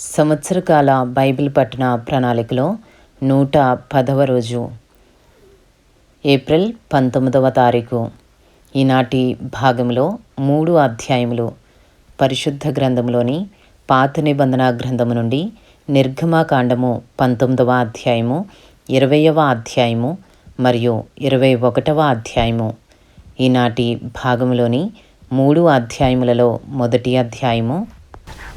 సంవత్సరకాల Bible పట్టణ ప్రణాళికలో నూట పదవ రోజు. ఏప్రిల్ పంతొమ్మిదవ తారీఖు. ఈనాటి భాగంలో మూడు అధ్యాయములు. పరిశుద్ధ గ్రంథంలోని పాత నిబంధన గ్రంథము నుండి నిర్గమాకాండము పంతొమ్మిదవ అధ్యాయము ఇరవయవ అధ్యాయము మరియు ఇరవై ఒకటవ అధ్యాయము. ఈనాటి భాగంలోని మూడు అధ్యాయములలో మొదటి అధ్యాయము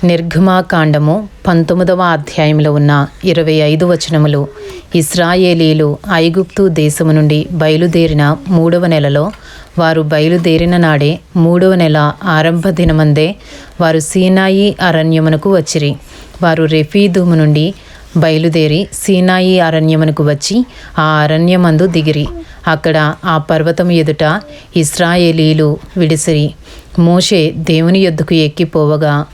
నిర్ఘమాకాండము పంతొమ్మిదవ అధ్యాయంలో ఉన్న ఇరవై ఐదు వచనములు. ఇస్రాయేలీలు ఐగుప్తు దేశము నుండి బయలుదేరిన మూడవ నెలలో వారు బయలుదేరిన నాడే మూడవ నెల ఆరంభ దినమందే వారు సీనాయి అరణ్యమునకు వచ్చిరి. వారు రెఫీదుము నుండి బయలుదేరి సీనాయి అరణ్యమునకు వచ్చి ఆ అరణ్యమందు దిగిరి. అక్కడ ఆ పర్వతం ఎదుట ఇస్రాయేలీలు విడిసిరి. మోషే దేవుని యొద్దకు ఎక్కిపోవగా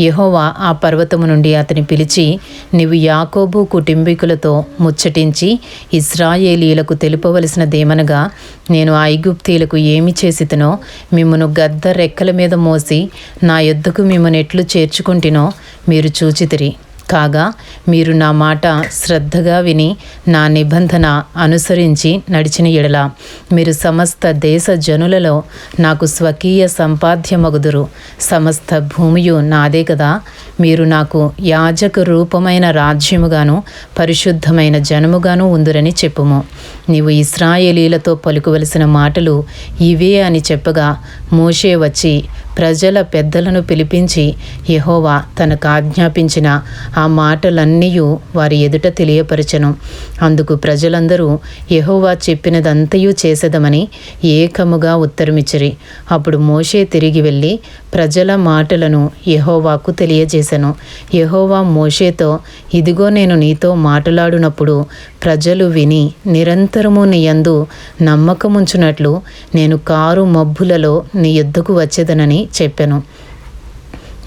యెహోవా ఆ పర్వతము నుండి అతని పిలిచి నీవు యాకోబు కుటుంబీకులతో ముచ్చటించి ఇస్రాయేలీలకు తెలుపవలసినదేమనగా నేను ఐగుప్తీలకు ఏమి చేసితనో మిమ్మను గద్ద రెక్కల మీద మోసి నా యొద్దకు మిమ్మను ఎట్లు చేర్చుకుంటినో మీరు చూచితిరి. కాగా మీరు నా మాట శ్రద్ధగా విని నా నిబంధన అనుసరించి నడిచిన ఎడల. మీరు సమస్త దేశ జనులలో నాకు స్వకీయ సంపాద్యమగుదురు. సమస్త భూమియు నాదే కదా. మీరు నాకు యాజక రూపమైన రాజ్యముగాను పరిశుద్ధమైన జనముగాను ఉందురని చెప్పుము. నీవు ఇస్రాయేలీలతో పలుకువలసిన మాటలు ఇవే అని చెప్పగా మోషే వచ్చి ప్రజల పెద్దలను పిలిపించి యెహోవా తనకు ఆజ్ఞాపించిన ఆ మాటలన్నీ వారి ఎదుట తెలియపరచను. అందుకు ప్రజలందరూ యహోవా చెప్పినదంతయు చేసేదమని ఏకముగా ఉత్తరమిచ్చిరి. అప్పుడు మోషే తిరిగి వెళ్ళి ప్రజల మాటలను యహోవాకు తెలియజేశాను యహోవా మోషేతో ఇదిగో నేను నీతో మాట్లాడునప్పుడు ప్రజలు విని నిరంతరము నీ యందు నమ్మకముంచునట్లు నేను కారు మబ్బులలో నీ యుద్ధకు వచ్చేదనని చెప్పాను.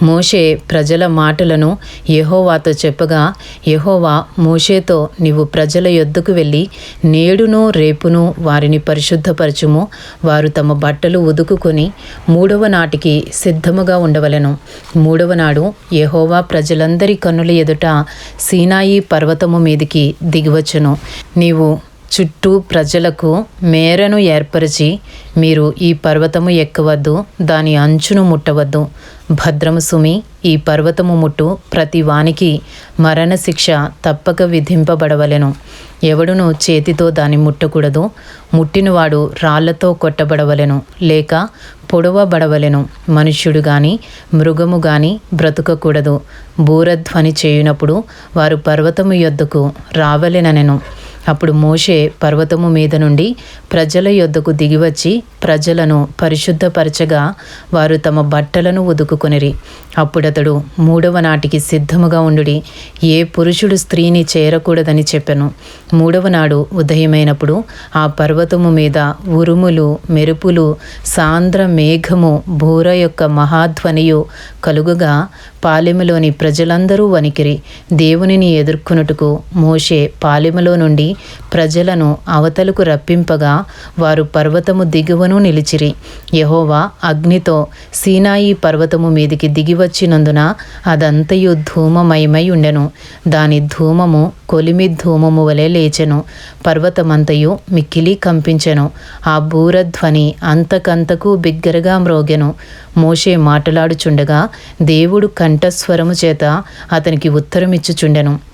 మోషే ప్రజల మాటలను యహోవాతో చెప్పగా యహోవా మోషేతో నీవు ప్రజల యొద్దకు వెళ్ళి నేడును రేపును వారిని పరిశుద్ధపరచుము. వారు తమ బట్టలు ఉదుకుకొని మూడవ నాటికి సిద్ధముగా ఉండవలెను. మూడవ నాడు యహోవా ప్రజలందరి కన్నుల ఎదుట సీనాయి పర్వతము మీదికి దిగివచ్చును. నీవు చుట్టూ ప్రజలకు మేరను ఏర్పరిచి మీరు ఈ పర్వతము ఎక్కవద్దు దాని అంచును ముట్టవద్దు. భద్రము సుమి ఈ పర్వతము ముట్టు ప్రతి వానికి మరణశిక్ష తప్పక విధింపబడవలెను. ఎవడును చేతితో దాన్ని ముట్టకూడదు ముట్టినవాడు రాళ్ళతో కొట్టబడవలెను లేక పొడవబడవలెను. మనుష్యుడు గాని మృగము గాని బ్రతుకకూడదు. బూరధ్వని చేయునప్పుడు వారు పర్వతము యొద్దకు రావలెననెను. అప్పుడు మోషే పర్వతము మీద నుండి ప్రజల యొద్దకు దిగివచ్చి ప్రజలను పరిశుద్ధపరచగా వారు తమ బట్టలను ఉదుకుకొనిరి. అప్పుడతడు మూడవ నాటికి సిద్ధముగా ఉండుడి. ఏ పురుషుడు స్త్రీని చేరకూడదని చెప్పెను. మూడవ నాడు ఉదయమైనప్పుడు ఆ పర్వతము మీద ఉరుములు మెరుపులు సాంద్ర మేఘము బూర యొక్క మహాధ్వనియు కలుగుగా పాలెములోని ప్రజలందరూ వణికిరి. దేవునిని ఎదుర్కొనుటకు మోషే పాలెములో నుండి ప్రజలను అవతలకు రప్పింపగా వారు పర్వతము దిగువను నిలిచిరి. యహోవా అగ్నితో సీనాయి పర్వతము మీదికి దిగివచ్చినందున అదంతయు ధూమమయమై ఉండెను. దాని ధూమము కొలిమి ధూమము వలె లేచెను. పర్వతమంతయు మిక్కిలి కంపించెను. ఆ బూరధ్వని అంతకంతకు బిగ్గరగా మ్రోగెను. మోషే మాట్లాడుచుండగా దేవుడు కంఠస్వరము చేత అతనికి ఉత్తరమిచ్చుచుండెను.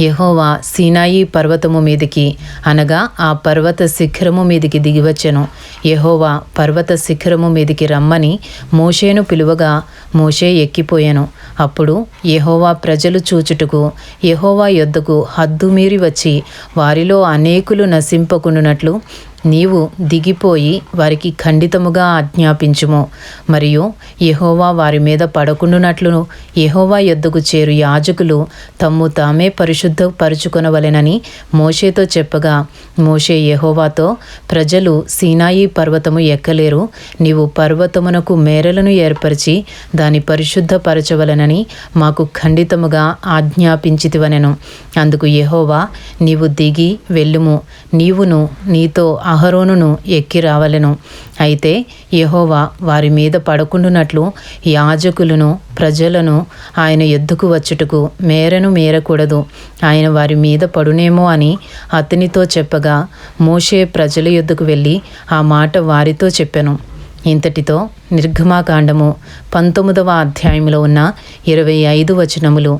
యహోవా సీనాయి పర్వతము మీదికి అనగా ఆ పర్వత శిఖరము మీదికి దిగివచ్చెను. యహోవా పర్వత శిఖరము మీదికి రమ్మని మోషేను పిలువగా మోషే ఎక్కిపోయాను. అప్పుడు యహోవా ప్రజలు చూచుటకు యహోవా యొద్దకు హద్దుమీరి వచ్చి వారిలో అనేకులు నశింపకుండునట్లు నీవు దిగిపోయి వారికి ఖండితముగా ఆజ్ఞాపించుము. మరియు యహోవా వారి మీద పడకుండునట్లు యహోవా యొద్దకు చేరు యాజకులు తమ్ము తామే పరిశుద్ధపరుచుకొనవలెనని మోషేతో చెప్పగా మోషే యహోవాతో ప్రజలు సీనాయి పర్వతము ఎక్కలేరు నీవు పర్వతమునకు మేరలను ఏర్పరిచి దాని పరిశుద్ధపరచవలనని మాకు ఖండితముగా ఆజ్ఞాపించితివనెను. అందుకు యహోవా నీవు దిగి వెళ్ళుము నీవును నీతో అహరోనును ఎక్కి రావలెను. అయితే యహోవా వారి మీద పడకుండునట్లు యాజకులను ప్రజలను ఆయన ఎద్దుకు వచ్చుటకు మేరను మేరకూడదు. ఆయన వారి మీద పడునేమో అని అతనితో చెప్పగా మోషే ప్రజల యొద్దకు వెళ్ళి ఆ మాట వారితో చెప్పెను. ఇంతటితో నిర్గమాకాండము పంతొమ్మిదవ అధ్యాయంలో ఉన్న ఇరవై ఐదు వచనములు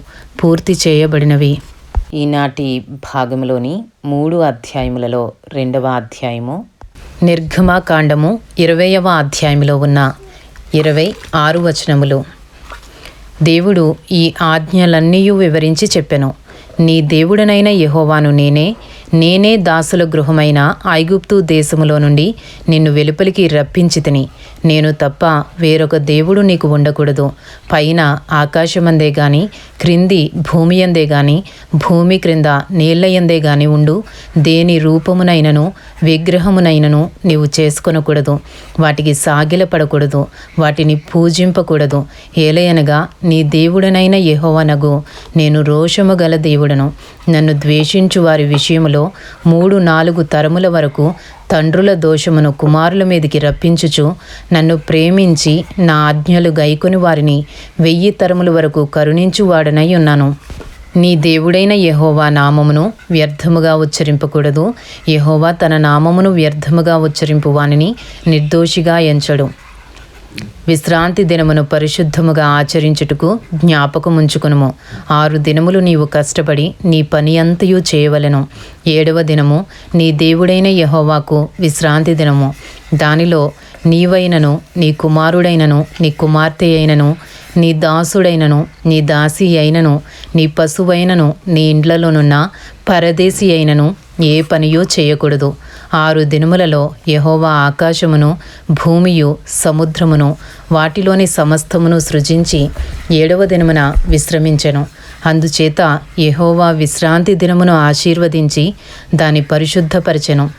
పూర్తి చేయబడినవి. ఈనాటి భాగంలోని మూడు అధ్యాయములలో రెండవ అధ్యాయము నిర్గమాకాండము ఇరవయవ అధ్యాయంలో ఉన్న ఇరవై ఆరు వచనములు. దేవుడు ఈ ఆజ్ఞలన్నీ వివరించి చెప్పెను. నీ దేవుడనైన యహోవాను నేనే నేనే దాసుల గృహమైన ఐగుప్తు దేశములో నుండి నిన్ను వెలుపలికి రప్పించి తిని నేను తప్ప వేరొక దేవుడు నీకు ఉండకూడదు. పైన ఆకాశమందే గాని క్రింది భూమి అందే గాని భూమి క్రింద నీళ్ళయందే గాని ఉండు. దేని రూపమునైనను విగ్రహమునైనను నీవు చేసుకొనకూడదు. వాటికి సాగిలపడకూడదు వాటిని పూజింపకూడదు. ఏలయనగా నీ దేవుడనైన యహోవనగు నేను రోషము గల దేవుడను. నన్ను ద్వేషించు వారి విషయంలో మూడు నాలుగు తరముల వరకు తండ్రుల దోషమును కుమారుల మీదికి రప్పించుచు నన్ను ప్రేమించి నా ఆజ్ఞలు గైకొని వారిని వెయ్యి తరముల వరకు కరుణించువాడనై ఉన్నాను. నీ దేవుడైన యహోవా నామమును వ్యర్థముగా ఉచ్చరింపకూడదు. యహోవా తన నామమును వ్యర్థముగా ఉచ్చరింపు వానిని నిర్దోషిగా ఎంచడు. విశ్రాంతి దినమును పరిశుద్ధముగా ఆచరించుటకు జ్ఞాపకముంచుకునుము. ఆరు దినములు నీవు కష్టపడి నీ పని అంతయు చేయవలెను. ఏడవ దినము నీ దేవుడైన యహోవాకు విశ్రాంతి దినము. దానిలో నీవైనను నీ కుమారుడైనను నీ కుమార్తె అయినను నీ దాసుడైనను నీ దాసి అయినను నీ పశువైనను నీ ఇండ్లలోనున్న పరదేశి అయినను ఏ పనియో చేయకూడదు. ఆరు దినములలో యహోవా ఆకాశమును భూమియు సముద్రమును వాటిలోని సమస్తమును సృజించి ఏడవ దినమున విశ్రమించెను. అందుచేత యహోవా విశ్రాంతి దినమును ఆశీర్వదించి దాని పరిశుద్ధపరచెను.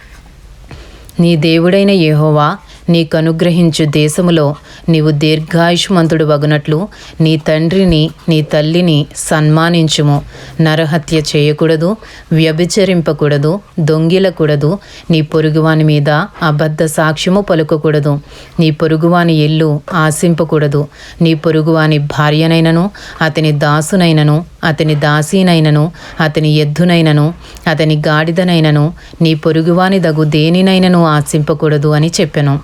నీ దేవుడైన యహోవా నీకు అనుగ్రహించు దేశములో నీవు దీర్ఘాయుష్మంతుడు వగునట్లు నీ తండ్రిని నీ తల్లిని సన్మానించుము. నరహత్య చేయకూడదు వ్యభిచరింపకూడదు దొంగిలకూడదు నీ పొరుగువాని మీద అబద్ధ సాక్ష్యము పలుకకూడదు. నీ పొరుగువాని ఇల్లు ఆశింపకూడదు. నీ పొరుగువాని భార్యనైనను అతని దాసునైనను అతని దాసీనైనను అతని ఎద్దునైనను అతని గాడిదనైనను నీ పొరుగువాని దగు దేనినైనను ఆశింపకూడదు అని చెప్పెను.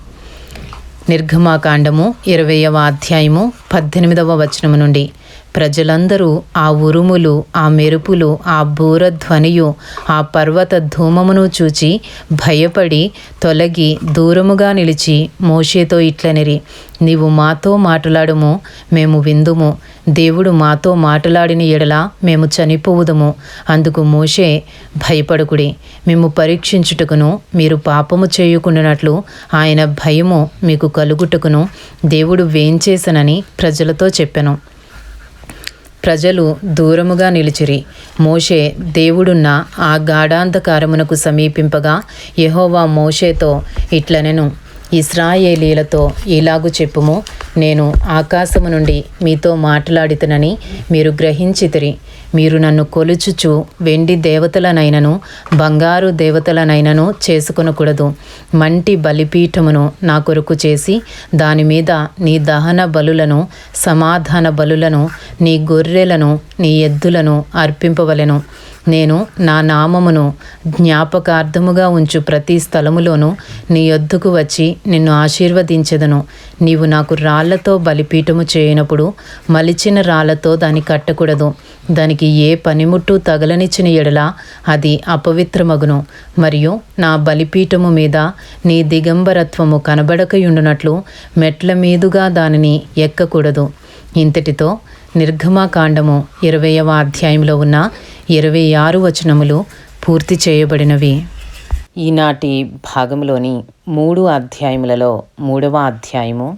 నిర్గమాకాండము ఇరవయవ అధ్యాయము పద్దెనిమిదవ వచనము నుండి. ప్రజలందరూ ఆ ఉరుములు ఆ మెరుపులు ఆ బూరధ్వనియు ఆ పర్వత ధూమమును చూచి భయపడి తొలగి దూరముగా నిలిచి మోషేతో ఇట్లనిరి నీవు మాతో మాట్లాడుము మేము విందుము. దేవుడు మాతో మాట్లాడిన ఎడల మేము చనిపోవుదము. అందుకు మోషే భయపడుకుడి మేము పరీక్షించుటకును మీరు పాపము చేయుకున్నట్లు ఆయన భయము మీకు కలుగుటకును దేవుడు వేంచేసనని ప్రజలతో చెప్పెను. ప్రజలు దూరముగా నిలిచిరి. మోషే దేవుడున్న ఆ గాఢాంధకారమునకు సమీపింపగా యహోవా మోషేతో ఇట్లనెను ఇస్రాయేలీలతో ఇలాగు చెప్పుము. నేను ఆకాశము నుండి మీతో మాట్లాడితనని మీరు గ్రహించితిరి. మీరు నన్ను కొలుచుచు వెండి దేవతలనైనను బంగారు దేవతలనైనను చేసుకొనకూడదు. మంటి బలిపీఠమును నా కొరకు చేసి దాని మీద నీ దహన బలులను సమాధాన బలులను నీ గొర్రెలను నీ ఎద్దులను అర్పింపవలెను. నేను నా నామమును జ్ఞాపకార్థముగా ఉంచు ప్రతి స్థలములోనూ నీ యొద్దకు వచ్చి నిన్ను ఆశీర్వదించెదను. నీవు నాకు రాళ్ళతో బలిపీఠము చేయనప్పుడు మలిచిన రాళ్ళతో దాన్ని కట్టకూడదు. దానికి ఏ పనిముట్టు తగలనిచ్చిన ఎడల అది అపవిత్రమగును. మరియు నా బలిపీఠము మీద నీ దిగంబరత్వము కనబడకయుండునట్లు మెట్ల మీదుగా దానిని ఎక్కకూడదు. ఇంతటితో నిర్గమాకాండము ఇరవయవ అధ్యాయంలో ఉన్న ఇరవై ఆరు వచనములు పూర్తి చేయబడినవి. ఈనాటి భాగంలోని మూడు అధ్యాయములలో మూడవ అధ్యాయము.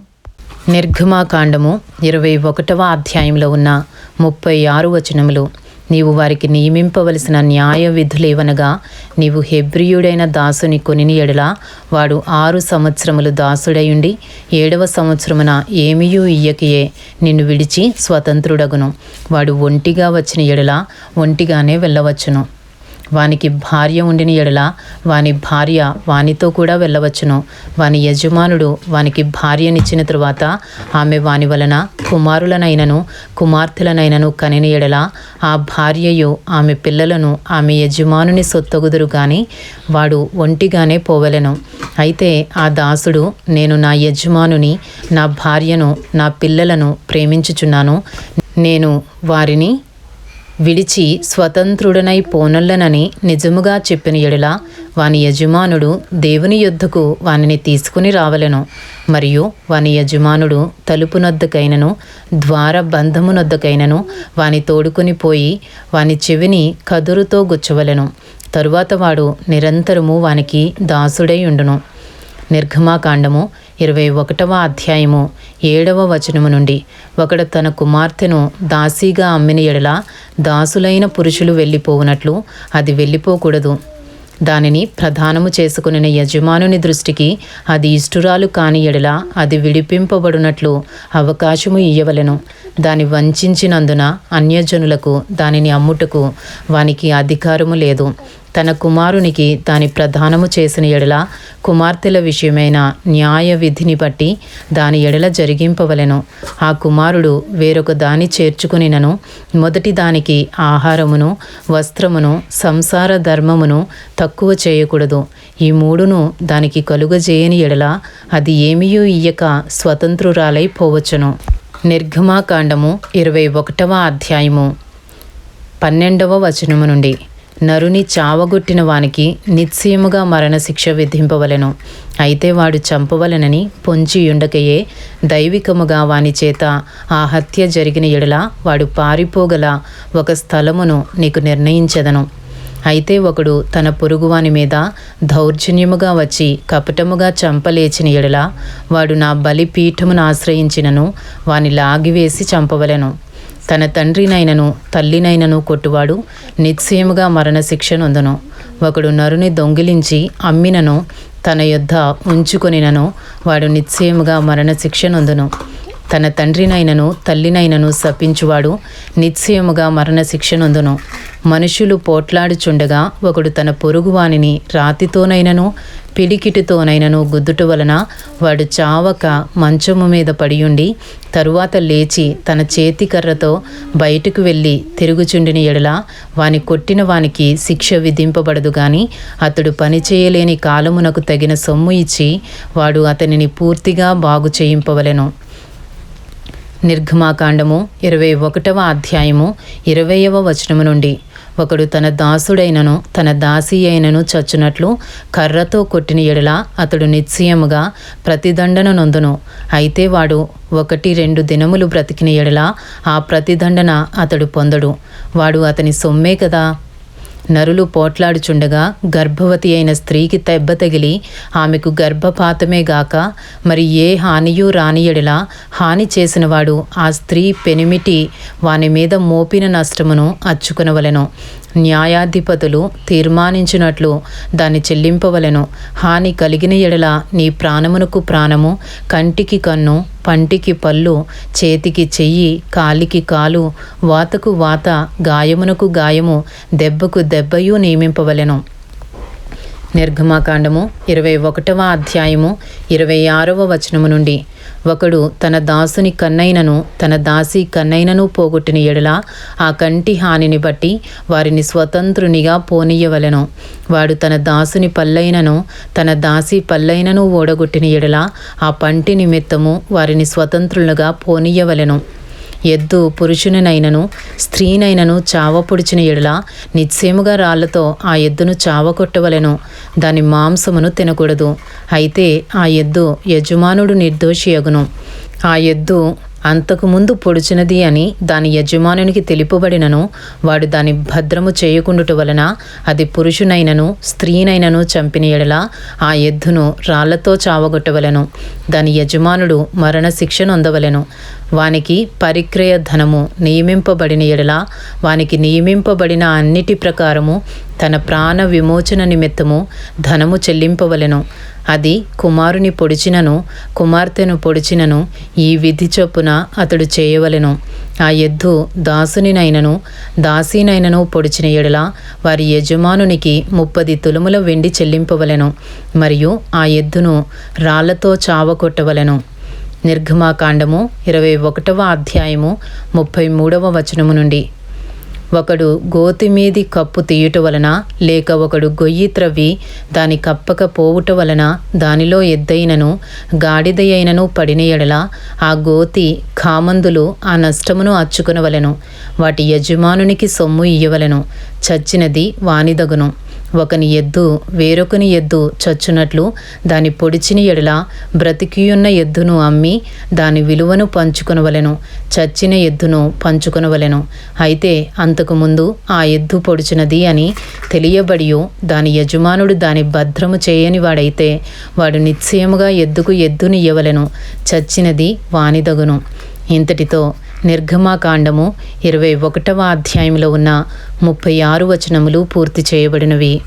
నిర్గమాకాండము ఇరవై ఒకటవ అధ్యాయంలో ఉన్న ముప్పై ఆరు వచనములు నీవు వారికి నియమింపవలసిన న్యాయ విధులేవనగా నీవు హెబ్రియుడైన దాసుని కొనిని ఎడల వాడు ఆరు సంవత్సరములు దాసుడయుండి ఏడవ సంవత్సరమున ఏమియూ ఇయ్యకియే నిన్ను విడిచి స్వతంత్రుడగును. వాడు ఒంటిగా వచ్చిన ఎడల ఒంటిగానే వెళ్ళవచ్చును. వానికి భార్య ఉండిన ఎడల వాని భార్య వానితో కూడా వెళ్ళవచ్చును. వాని యజమానుడు వానికి భార్యనిచ్చిన తరువాత ఆమె వాని వలన కుమారులనైనను కుమార్తెలనైనను కనిన ఎడల ఆ భార్యయు ఆమె పిల్లలను ఆమె యజమానుని సొత్తగుదురు కానీ వాడు ఒంటిగానే పోవలెను. అయితే ఆ దాసుడు నేను నా యజమానుని నా భార్యను నా పిల్లలను ప్రేమించుచున్నాను. నేను వారిని విడిచి స్వతంత్రుడనై పోనొల్లనని నిజముగా చెప్పిన ఎడల వాని యజమానుడు దేవుని యొద్దకు వానిని తీసుకుని రావలెను. మరియు వాని యజమానుడు తలుపునొద్దకైనను ద్వార బంధమునొద్దకైనను వాని తోడుకొని పోయి వాని చెవిని కదురుతో గుచ్చవలెను. తరువాత వాడు నిరంతరము వానికి దాసుడై ఉండును. నిర్గమాకాండము ఇరవై ఒకటవ అధ్యాయము ఏడవ వచనము నుండి. ఒకడు తన కుమార్తెను దాసీగా అమ్మిన ఎడల దాసులైన పురుషులు వెళ్ళిపోవునట్లు అది వెళ్ళిపోకూడదు. దానిని ప్రధానము చేసుకుని యజమానుని దృష్టికి అది ఇష్టురాలు కాని ఎడల అది విడిపింపబడినట్లు అవకాశము ఇయ్యవలెను. దాని వంచినందున అన్యజనులకు దానిని అమ్ముటకు వానికి అధికారము లేదు. తన కుమారునికి దాని ప్రధానము చేసిన ఎడల కుమార్తెల విషయమైన న్యాయ విధిని బట్టి దాని ఎడల జరిగింపవలెను. ఆ కుమారుడు వేరొక దాని చేర్చుకునినను. మొదటి దానికి ఆహారమును వస్త్రమును సంసార ధర్మమును తక్కువ చేయకూడదు. ఈ మూడును దానికి కలుగజేయని ఎడల అది ఏమీయూ ఇయ్యక స్వతంత్రురాలై పోవచ్చును. నిర్గమాకాండము ఇరవై ఒకటవ అధ్యాయము. పన్నెండవ వచనము నుండి. నరుని చావగొట్టిన వానికి నిశ్చయముగా మరణశిక్ష విధింపవలెను. అయితే వాడు చంపవలెనని పొంచియుండకయే దైవికముగా వాని చేత ఆ హత్య జరిగిన ఎడల వాడు పారిపోగల ఒక స్థలమును నీకు నిర్ణయించదను. అయితే ఒకడు తన పొరుగువాని మీద దౌర్జన్యముగా వచ్చి కపటముగా చంపలేచిన ఎడల వాడు నా బలిపీఠమును ఆశ్రయించినను వాని లాగివేసి చంపవలెను. తన తండ్రినైనను తల్లినైనను కొట్టువాడు నిశ్చయముగా మరణశిక్ష నొందును. ఒకడు నరుని దొంగిలించి అమ్మినను తన యొద్ద ఉంచుకొనినను వాడు నిశ్చయముగా మరణశిక్ష నొందును. తన తండ్రినైనను తల్లినైనను శపించువాడు నిశ్చయముగా మరణశిక్షనందును మనుషులు పోట్లాడుచుండగా ఒకడు తన పొరుగువానిని రాతితోనైనను పిడికిటితోనైనను గుద్దుట వలన వాడు చావక మంచము మీద పడియుండి తరువాత లేచి తన చేతి కర్రతో బయటకు వెళ్ళి తిరుగుచుండిన ఎడల వాని కొట్టిన వానికి శిక్ష విధింపబడదు గాని అతడు పనిచేయలేని కాలమునకు తగిన సొమ్ము ఇచ్చి వాడు అతనిని పూర్తిగా బాగు చేయింపవలెను. నిర్గమాకాండము ఇరవై ఒకటవ అధ్యాయము ఇరవయవ వచనము నుండి. ఒకడు తన దాసుడైనను తన దాసి అయినను చచ్చునట్లు కర్రతో కొట్టిన ఎడల అతడు నిశ్చయముగా ప్రతిదండన నొందును. అయితే వాడు ఒకటి రెండు దినములు బ్రతికిన ఎడల ఆ ప్రతిదండన అతడు పొందడు. వాడు అతని సొమ్మే కదా? నరులు పోట్లాడుచుండగా గర్భవతి అయిన స్త్రీకి దెబ్బ తగిలి ఆమెకు గర్భపాతమే గాక మరి ఏ హానియు రానియడలా హాని చేసినవాడు ఆ స్త్రీ పెనిమిటి వాని మీద మోపిన నష్టమును అచ్చుకునవలెను. న్యాయాధిపతులు తీర్మానించినట్లు దాన్ని చెల్లింపవలెను. హాని కలిగిన ఎడల నీ ప్రాణమునకు ప్రాణము కంటికి కన్ను పంటికి పళ్ళు చేతికి చెయ్యి కాలికి కాలు వాతకు వాత గాయమునకు గాయము దెబ్బకు దెబ్బయు నియమింపవలెను. నిర్గమాకాండము ఇరవై ఒకటవ అధ్యాయము ఇరవై ఆరవ వచనము నుండి. ఒకడు తన దాసుని కన్నైనను తన దాసి కన్నైనను పోగొట్టిన ఎడల ఆ కంటి హానిని బట్టి వారిని స్వతంత్రునిగా పోనీయవలెను. వాడు తన దాసుని పల్లైనను తన దాసి పల్లైనను ఓడగొట్టిన ఎడల ఆ పంటి నిమిత్తము వారిని స్వతంత్రులుగా పోనీయవలెను. ఎద్దు పురుషునినైనను స్త్రీనైనను చావ పొడిచిన ఎడల నిశ్చయముగా రాళ్ళతో ఆ ఎద్దును చావకొట్టవలెను. దాని మాంసమును తినకూడదు. అయితే ఆ ఎద్దు యజమానుడు నిర్దోషియగును. ఆ ఎద్దు అంతకుముందు పొడిచినది అని దాని యజమానునికి తెలుపబడినను. వాడు దాని భద్రము చేయకుండుట వలన అది పురుషునైనను స్త్రీనైనను చంపిన ఎడల ఆ ఎద్దును రాళ్ళతో చావగొట్టవలను. దాని యజమానుడు మరణశిక్ష నొందవలెను. వానికి పరిక్రయ ధనము నియమింపబడిన ఎడల వానికి నియమింపబడిన అన్నిటి ప్రకారము తన ప్రాణ విమోచన నిమిత్తము ధనము చెల్లింపవలెను. అది కుమారుని పొడిచినను కుమార్తెను పొడిచినను ఈ విధి చొప్పున అతడు చేయవలెను. ఆ ఎద్దు దాసునినైనను దాసీనైనను పొడిచిన ఎడల వారి యజమానునికి ముప్పది తులముల వెండి చెల్లింపవలెను. మరియు ఆ ఎద్దును రాళ్ళతో చావకొట్టవలెను నిర్గమాకాండము ఇరవై ఒకటవ అధ్యాయము ముప్పై మూడవ వచనము నుండి. ఒకడు గోతి మీది కప్పు తీయుట వలన లేక ఒకడు గొయ్యి త్రవ్వి దాని కప్పక పోవుట వలన దానిలో ఎద్దైనను గాడిదయైనను పడిన ఎడల ఆ గోతి కామందులు ఆ నష్టమును అచ్చుకునవలెను. వాటి యజమానునికి సొమ్ము ఇయ్యవలెను. చచ్చినది వానిదగును. ఒకని ఎద్దు వేరొకని ఎద్దు చచ్చునట్లు దాని పొడిచిన ఎడల బ్రతికియున్న ఎద్దును అమ్మి దాని విలువను పంచుకొనవలెను చచ్చిన ఎద్దును పంచుకొనవలెను. అయితే అంతకుముందు ఆ ఎద్దు పొడిచినది అని తెలియబడియో దాని యజమానుడు దాని భద్రము చేయని వాడైతే వాడు నిశ్చయముగా ఎద్దుకు ఎద్దునియ్యవలెను చచ్చినది వానిదగును. ఇంతటితో నిర్గమాకాండము ఇరవై ఒకటవ అధ్యాయంలో ఉన్న ముప్పై ఆరు వచనములు పూర్తి చేయబడినవి.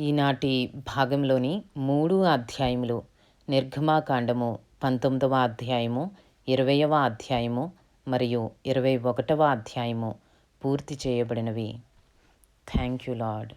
ఈనాటి భాగంలోని మూడు అధ్యాయములు నిర్గమాకాండము పంతొమ్మిదవ అధ్యాయము ఇరవయవ అధ్యాయము మరియు ఇరవై ఒకటవ అధ్యాయము పూర్తి చేయబడినవి. Thank you lord